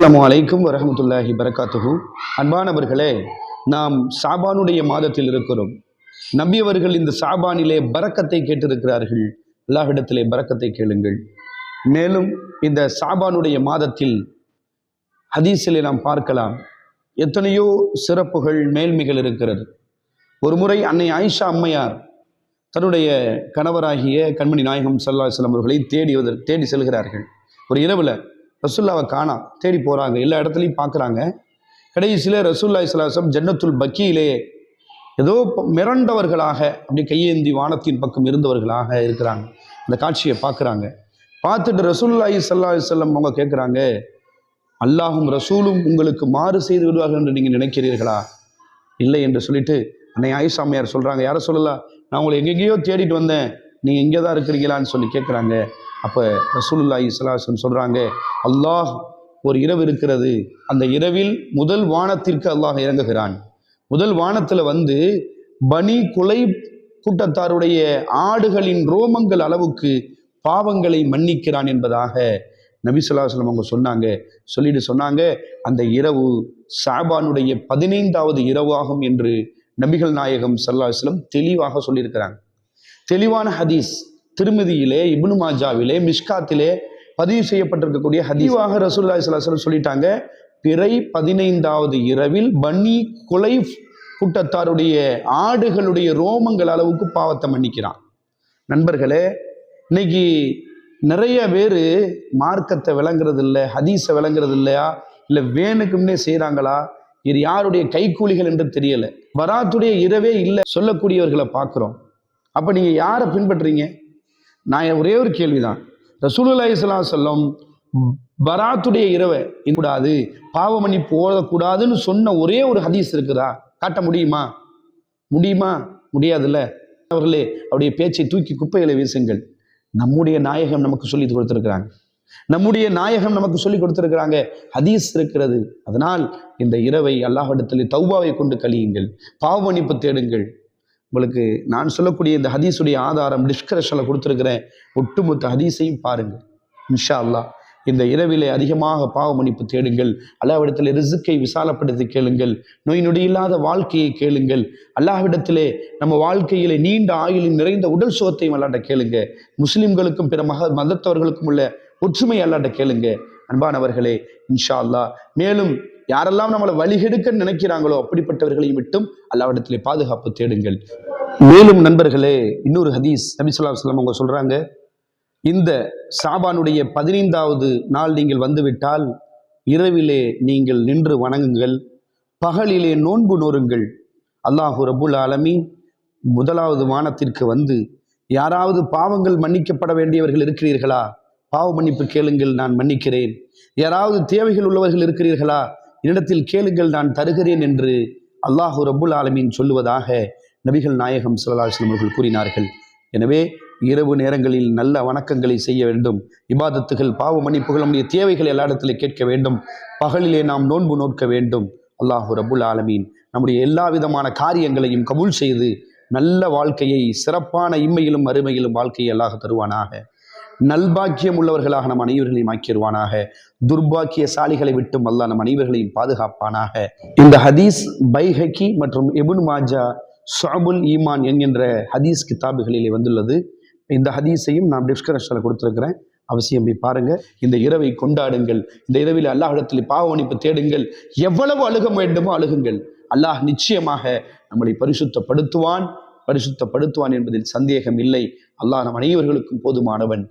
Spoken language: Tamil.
அஸ்லாம் வலைக்கும் வரமத்துல்லாஹி பரகாத்துகு அன்பானவர்களே நாம் சாபானுடைய மாதத்தில் இருக்கிறோம். நம்பியவர்கள் இந்த சாபானிலே பறக்கத்தை கேட்டிருக்கிறார்கள். அல்லாஹிடத்திலே பறக்கத்தை கேளுங்கள். மேலும் இந்த சாபானுடைய மாதத்தில் ஹதீஸிலே நாம் பார்க்கலாம். எத்தனையோ சிறப்புகள் மேல்மைகள் இருக்கிறது. ஒரு முறை அன்னை ஆயிஷா அம்மையார் தன்னுடைய கணவராகிய கண்மணி நாயகம் சல்லா செல்லம் அவர்களை தேடி தேடி செல்கிறார்கள். ஒரு இரவில் ரசுல்லாவை காணா தேடி போகிறாங்க எல்லா இடத்துலையும் பார்க்குறாங்க கடைசியில் ரசூல்லா இஸ்லாசம் ஜன்னத்துல் பக்கியிலே ஏதோ ப- மிரண்டவர்களாக அப்படி கையேந்தி வானத்தின் பக்கம் இருந்தவர்களாக இருக்கிறாங்க. அந்த காட்சியை பார்க்குறாங்க பார்த்துட்டு ரசூல்லாஹி சல்லா செல்லம் அவங்க கேட்குறாங்க அல்லாஹும் ரசூலும் உங்களுக்கு மாறு செய்து விடுவார்கள் என்று நீங்கள் நினைக்கிறீர்களா? இல்லை என்று சொல்லிட்டு அன்னை ஆயுசாமியார் சொல்கிறாங்க யாரை சொல்லலாம் நான் உங்களை எங்கெங்கேயோ தேடிட்டு வந்தேன் நீங்கள் இங்கே தான் இருக்கிறீங்களான்னு சொல்லி கேட்குறாங்க அப்போ ரசூலுல்லாஹி ஸல்லல்லாஹு சொல்கிறாங்க அல்லாஹ் ஒரு இரவு இருக்கிறது. அந்த இரவில் முதல் வானத்திற்கு அல்லாஹ் இறங்குகிறான். முதல் வானத்தில் வந்து பனி குலை கூட்டத்தாருடைய ஆடுகளின் ரோமங்கள் அளவுக்கு பாவங்களை மன்னிக்கிறான் என்பதாக நபி ஸல்லல்லாஹு அவங்க சொன்னாங்க. சொல்லிட்டு சொன்னாங்க அந்த இரவு சாபானுடைய பதினைந்தாவது இரவாகும் என்று நபிகள் நாயகம் ஸல்லல்லாஹு தெளிவாக சொல்லியிருக்கிறாங்க. தெளிவான ஹதீஸ். திருமதியிலே இப்னு மாஜாவிலே மிஷ்காத்திலே பதிவு செய்யப்பட்டிருக்கக்கூடிய ஹதீவாக ரசூல்லாய் ஸல்லல்லாஹு சொல்லிட்டாங்க. பிறை பதினைந்தாவது இரவில் பன்னி குலை கூட்டத்தாருடைய ஆடுகளுடைய ரோமங்கள் அளவுக்கு பாவத்தை மன்னிக்கிறான். நண்பர்களே இன்னைக்கு நிறைய பேர் மார்க்கத்தை விளங்குறது இல்லை ஹதீஸை விளங்குறது இல்லையா? இல்லை வேணுக்கும்னே செய்கிறாங்களா இது யாருடைய கைக்கூலிகள் என்று தெரியலை. வராத்துடைய இரவே இல்லை சொல்லக்கூடியவர்களை பார்க்குறோம். அப்போ நீங்கள் யாரை பின்பற்றுறீங்க? நான் ஒரே ஒரு கேள்விதான். ரசூலுல்லாஹி ஸல்லல்லாஹு அலைஹி வஸல்லம் பராத்துடைய இரவை கூடாது பாவமணி போடக்கூடாதுன்னு சொன்ன ஒரே ஒரு ஹதீஸ் இருக்குதா? காட்ட முடியுமா? முடியுமா? முடியாதுல்ல. அவர்களே அவருடைய பேச்சை தூக்கி குப்பைகளை வீசுங்கள். நம்முடைய நாயகம் நமக்கு சொல்லி கொடுத்துருக்குறாங்க. நம்முடைய நாயகம் நமக்கு சொல்லி கொடுத்துருக்குறாங்க. ஹதீஸ் இருக்கிறது. அதனால் இந்த இரவை அல்லாஹிடத்தில் தௌபாவை கொண்டு கழியுங்கள். பாவமணிப்பு தேடுங்கள். உங்களுக்கு நான் சொல்லக்கூடிய இந்த ஹதீஸுடைய ஆதாரம் டிஸ்கரஷனில் கொடுத்துருக்கிறேன் ஒட்டுமொத்த ஹதீஸையும் பாருங்கள். இன்ஷா அல்லா இந்த இரவிலே அதிகமாக பாவ மன்னிப்பு தேடுங்கள். அல்லாஹ்விடத்தில் ரிசுக்கை விசாலப்படுத்தி கேளுங்கள். நோய் நொடி இல்லாத வாழ்க்கையை கேளுங்கள். அல்லாஹ்விடத்திலே நம்ம வாழ்க்கையிலே நீண்ட ஆயுளின் நிறைந்த உடல் சுகத்தையும் அல்லாட்ட கேளுங்க. முஸ்லிம்களுக்கும் பிற மக மதத்தவர்களுக்கும் உள்ள ஒற்றுமை அல்லாட்ட கேளுங்க. அன்பானவர்களே இன்ஷா அல்லாஹ் மேலும் யாரெல்லாம் நம்மளை வழிகெடுக்க நினைக்கிறாங்களோ அப்படிப்பட்டவர்களையும் விட்டும் அல்லாவிடத்திலே பாதுகாப்பு தேடுங்கள். மேலும் நண்பர்களே இன்னொரு ஹதீஸ் நபி ஸல்லல்லாஹு அவங்க சொல்றாங்க இந்த சாபானுடைய பதினைந்தாவது நாள் நீங்கள் வந்துவிட்டால் இரவிலே நீங்கள் நின்று வணங்குங்கள் பகலிலே நோன்பு நோருங்கள் அல்லாஹு ரபுல் ஆலமீன் முதலாவது வானத்திற்கு வந்து யாராவது பாவங்கள் மன்னிக்கப்பட வேண்டியவர்கள் இருக்கிறீர்களா? பாவ மன்னிப்பு கேளுங்கள் நான் மன்னிக்கிறேன். யாராவது தேவைகள் உள்ளவர்கள் இருக்கிறீர்களா? என்னிடத்தில் கேளுங்கள் நான் தருகிறேன் என்று அல்லாஹு ரபுல் ஆலமீன் சொல்லுவதாக நபிகள் நாயகம் ஸல்லல்லாஹு அவர்கள் கூறினார்கள். எனவே இரவு நேரங்களில் நல்ல வணக்கங்களை செய்ய வேண்டும். இபாதத்துகள் பாவ மன்னிப்புகள் நம்முடைய தேவைகள் எல்லா இடத்திலே கேட்க வேண்டும். பகலிலே நாம் நோன்பு நோக்க வேண்டும். அல்லாஹு ரபுல் ஆலமீன் நம்முடைய எல்லா விதமான காரியங்களையும் கபூல் செய்து நல்ல வாழ்க்கையை சிறப்பான இம்மையிலும் அருமையிலும் வாழ்க்கையை அல்லாஹ் தருவானாக. நல்பாக்கியம் உள்ளவர்களாக நம் அனைவர்களையும் ஆக்கிடுவானாக துர்பாக்கிய சாலிகளை விட்டும் அல்லாஹ் நம் அனைவர்களையும் பாதுகாப்பானாக. இந்த ஹதீஸ் பைஹக்கி மற்றும் எபுன் மாஜா சாபுல் ஈமான் என்கின்ற ஹதீஸ் கிதாபுகளிலே வந்துள்ளது. இந்த ஹதீஸையும் நான் டிஸ்கரஷனில் கொடுத்துருக்கிறேன். அவசியம் போய் பாருங்க. இந்த இரவை கொண்டாடுங்கள். இந்த இரவில் அல்லாஹிடத்தில் பாவமன்னிப்பு தேடுங்கள். எவ்வளவு அழுக வேண்டுமோ அழுகுங்கள். அல்லாஹ் நிச்சயமாக நம்மளை பரிசுத்தப்படுத்துவான். பரிசுத்தப்படுத்துவான் என்பதில் சந்தேகம் இல்லை. அல்லாஹ் நம் அனைவர்களுக்கும் போதுமானவன்.